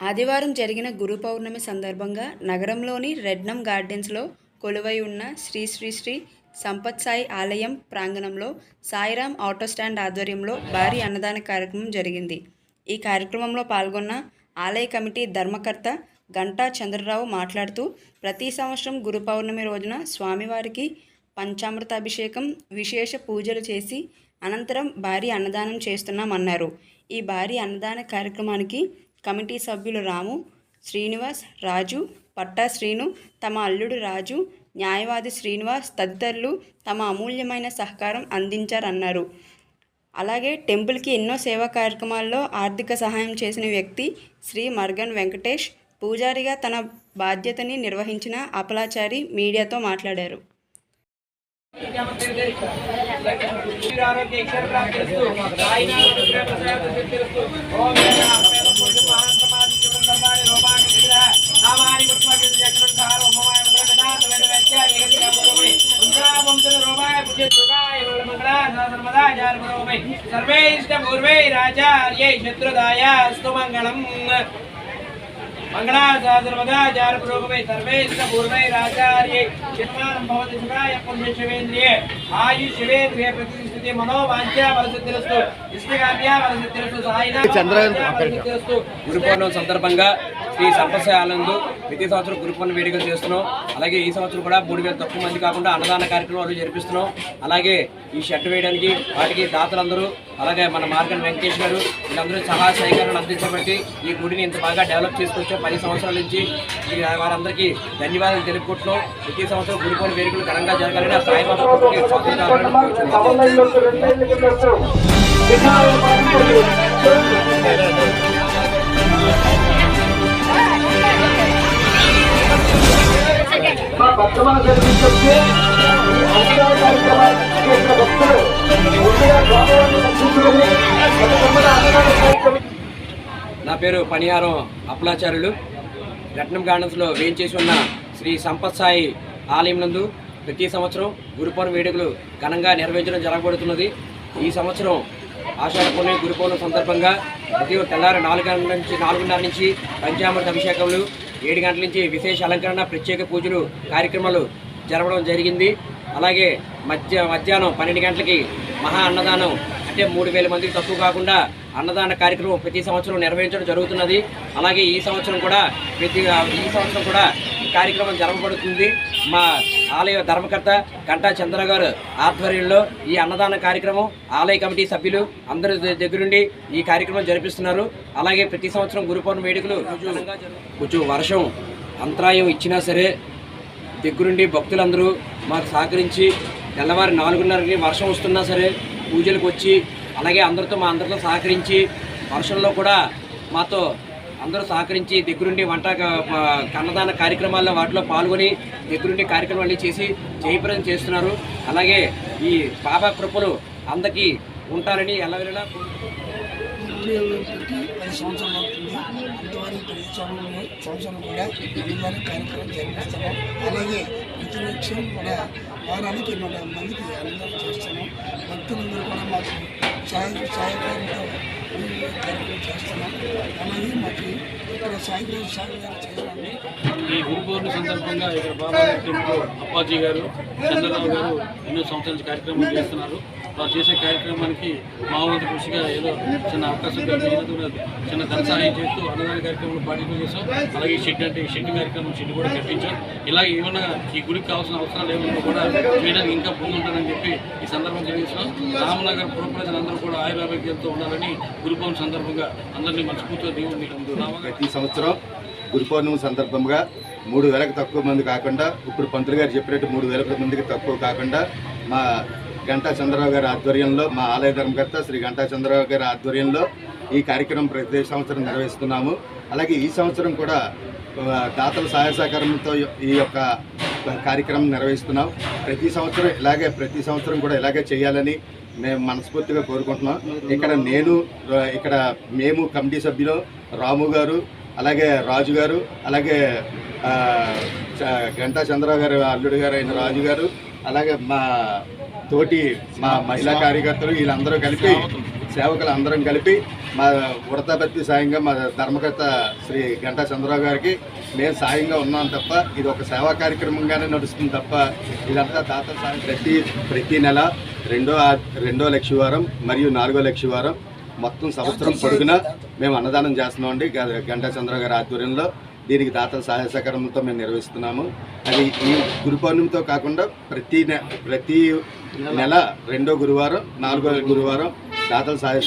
ఆదివారం జరిగిన గురు పౌర్ణమి సందర్భంగా నగరంలోని రెడ్నం గార్డెన్స్లో కొలువై ఉన్న శ్రీ శ్రీ శ్రీ సంపత్ సాయి ఆలయం ప్రాంగణంలో సాయిరాం ఆటో స్టాండ్ ఆధ్వర్యంలో భారీ అన్నదాన కార్యక్రమం జరిగింది. ఈ కార్యక్రమంలో పాల్గొన్న ఆలయ కమిటీ ధర్మకర్త గంటా చంద్రరావు మాట్లాడుతూ ప్రతి సంవత్సరం గురు పౌర్ణమి రోజున స్వామివారికి పంచామృతాభిషేకం విశేష పూజలు చేసి అనంతరం భారీ అన్నదానం చేస్తున్నామన్నారు. ఈ భారీ అన్నదాన కార్యక్రమానికి కమిటీ సభ్యులు రాము శ్రీనివాస్ రాజు పట్టా శ్రీను తమ అల్లుడు రాజు న్యాయవాది శ్రీనివాస్ తదితరులు తమ అమూల్యమైన సహకారం అందించారన్నారు. అలాగే టెంపుల్కి ఎన్నో సేవా కార్యక్రమాల్లో ఆర్థిక సహాయం చేసిన వ్యక్తి శ్రీ మర్గన్ వెంకటేష్ పూజారిగా తన బాధ్యతని నిర్వహించిన అపలాచారి మీడియాతో మాట్లాడారు. ఆరోగ్య ఈశ్వర ప్రాప్తిరస్తు సాయినాథ రుద్ర ప్రసాద సిద్ధిరస్తు ఓం వేద పూజ राजार्यै సమాధి శుభం ధర్మాని రోమాని విగ్రహ నామాని పుష్పాన్ని చక్రం సార ఓమాయ మంగళనాథ వేద వేద్య ఏకది నమోమై ఉంద్రా వంశన రోమాయ పుజ సుగాయ మంగళ సర్వదా జార్మరోమై సర్వే ఇష్ట పూర్వే రాజార్యై శత్రుదాయ అస్తు మంగళం మంగళాచార్మదాచారపురోగమై సర్వేశ్వ పూర్వైరాచార్యై చిన్మానం భవతి శివాయ పుణ్య శివేంద్రియే ఆయు శివేంద్రియ ప్రతిష్ఠితి మనోవాంఛా వలసిద్ధిరస్తు ఇష్టకామ్యా వలసిద్ధిరస్తు సాయినా పౌర్ణమి సందర్భంగా శ్రీ సంపసాలందు ప్రతి సంవత్సరం గురు వేడుకలు చేస్తున్నాం. అలాగే ఈ సంవత్సరం కూడా మూడు వేల తక్కువ మంది కాకుండా అన్నదాన కార్యక్రమాలు జరిపిస్తున్నాం. అలాగే ఈ షర్ట్ వేయడానికి వాటికి దాతలందరూ అలాగే మన మార్గన్ వెంకటేష్ గారు వీళ్ళందరూ సహాయ సహకారాలు అందించబట్టి ఈ గుడిని ఇంత బాగా డెవలప్ చేసుకొచ్చాం పది సంవత్సరాల నుంచి వారందరికీ ధన్యవాదాలు తెలుపుకుంటున్నాం. ప్రతి సంవత్సరం గురు వేడుకలు ఘనంగా జరగాలని ఆ సాయిబాబా కృపకి చేసిన భక్తులు ముందుగా నా పేరు పనియారం అప్లాచార్యులు. రత్నం గార్డెన్స్లో వేయించేసి ఉన్న శ్రీ సంపత్ సాయి ఆలయం నందు ప్రతి సంవత్సరం గురుపౌర్ణమి వేడుకలు ఘనంగా నిర్వహించడం జరగబడుతున్నది ఈ సంవత్సరం ఆషాఢ పౌర్ణమి గురుపౌర్ణమి సందర్భంగా ఉదయం తెల్లారి నాలుగు నుంచి నాలుగున్నర నుంచి పంచామృత అభిషేకములు ఏడు గంటల నుంచి విశేష అలంకరణ ప్రత్యేక పూజలు కార్యక్రమాలు జరగడం జరిగింది. అలాగే మధ్య మధ్యాహ్నం పన్నెండు గంటలకి మహా అన్నదానం అంటే మూడు వేల మందికి తక్కువ కాకుండా అన్నదాన కార్యక్రమం ప్రతి సంవత్సరం నిర్వహించడం జరుగుతున్నది. అలాగే ఈ సంవత్సరం కూడా ప్రతి ఈ సంవత్సరం కూడా కార్యక్రమం జరగబడుతుంది మా ఆలయ ధర్మకర్త గంటా చంద్ర గారు ఆధ్వర్యంలో ఈ అన్నదాన కార్యక్రమం ఆలయ కమిటీ సభ్యులు అందరి దగ్గరుండి ఈ కార్యక్రమం జరిపిస్తున్నారు. అలాగే ప్రతి సంవత్సరం గురు పౌర్ణమి వేడుకలు కొంచెం వర్షం అంతరాయం ఇచ్చినా సరే దగ్గరుండి భక్తులందరూ మాకు సహకరించి తెల్లవారి నాలుగున్నరకి వర్షం వస్తున్నా సరే పూజలకు వచ్చి అలాగే అందరితో మా అందరితో సహకరించి వర్షంలో కూడా మాతో అందరూ సహకరించి దగ్గరుండి వంట కన్నదాన కార్యక్రమాల్లో వాటిలో పాల్గొని దగ్గరుండి కార్యక్రమాలు చేసి జయప్రదం చేస్తున్నారు. అలాగే ఈ బాబా కృపలు అందరికీ ఉంటారని ఎలా ఉద్యోగులకి పది సంవత్సరాలు అవుతుంది. అంతవరకు ప్రతి సంవత్సరం సంవత్సరం కూడా అన్నదాన కార్యక్రమం జరిపిస్తాము అలాగే ప్రతి లక్ష్యం కూడా వారానికి నూట మందికి అన్నదానం చేస్తాము భక్తులందరూ కూడా మాకు సహాయ సహాయకారంతో ఈ కార్యక్రమం చేస్తున్నాం అలాగే మాకు ఇక్కడ సాయంత్రం ఈ గురు పౌర్ణమి సందర్భంగా ఇక్కడ బాబా టెంపుల్ అప్పాజీ గారు చంద్రరావు గారు ఎన్నో సంవత్సరాల నుంచి కార్యక్రమాలు చేస్తున్నారు. వారు చేసే కార్యక్రమానికి మా వంతు కృషిగా ఏదో చిన్న అవకాశం కలిగినందుకు చిన్న ధన సహాయం చేస్తూ అన్నదాన కార్యక్రమంలో పార్టిసిపేట్ చేసాం అలాగే షెడ్ అంటే ఈ షెడ్ కార్యక్రమం షెడ్ కూడా కట్టించాం. ఇలా ఏమన్నా ఈ గుడికి కావాల్సిన అవసరాలు ఏమన్నా కూడా చేయడానికి ఇంకా ముందుంటారని చెప్పి ఈ సందర్భం తెలియజేస్తున్నాం. రామనగర్ పుర ప్రజలందరూ కూడా ఆయురారోగ్యంతో ఉండాలని గురు సందర్భంగా అందరినీ మనస్ఫూర్తిగా దేవుడిని రామగారు ప్రతి సంవత్సరం గురు పౌర్ణమి సందర్భంగా మూడు వేలకు తక్కువ మంది కాకుండా ఇప్పుడు పంతులు గారు చెప్పినట్టు మూడు వేల మందికి తక్కువ కాకుండా మా గంటా చంద్రరావు గారి ఆధ్వర్యంలో మా ఆలయ ధర్మకర్త శ్రీ గంటా చంద్రరావు గారి ఆధ్వర్యంలో ఈ కార్యక్రమం ప్రతి సంవత్సరం నిర్వహిస్తున్నాము. అలాగే ఈ సంవత్సరం కూడా దాతల సహాయ సహకారంతో ఈ యొక్క కార్యక్రమం నిర్వహిస్తున్నాం. ప్రతి సంవత్సరం ఇలాగే ప్రతి సంవత్సరం కూడా ఇలాగే చేయాలని మేము మనస్ఫూర్తిగా కోరుకుంటున్నాం. ఇక్కడ నేను ఇక్కడ మేము కమిటీ సభ్యులు రాము గారు అలాగే రాజు గారు అలాగే చ- గంటా చంద్రరావు గారు అల్లుడు గారు అయిన రాజు గారు అలాగే మా తోటి మా మహిళా కార్యకర్తలు వీళ్ళందరూ కలిపి సేవకులు అందరం కలిపి మా ఉడతాభక్తి సాయంగా మా ధర్మకర్త శ్రీ గంటా చంద్రరావు గారికి మేము సాయంగా ఉన్నాం తప్ప ఇది ఒక సేవా కార్యక్రమంగానే నడుస్తుంది తప్ప ఇదంతా దాతల సాయం ప్రతి ప్రతి నెల రెండో రెండో లక్షవారం మరియు నాలుగో లక్షవారం మొత్తం సంవత్సరం పొడుగునా మేము అన్నదానం చేస్తున్నామండి గంటా చంద్రరావు గారి ఆధ్వర్యంలో. దీనికి దాతల సహాయ సహకారంతో మేము నిర్వహిస్తున్నాము. అది ఈ గురు పౌర్ణమితో కాకుండా ప్రతి నె ప్రతి నెల. రెండో గురువారం నాలుగో గురువారం దాతల సహాయ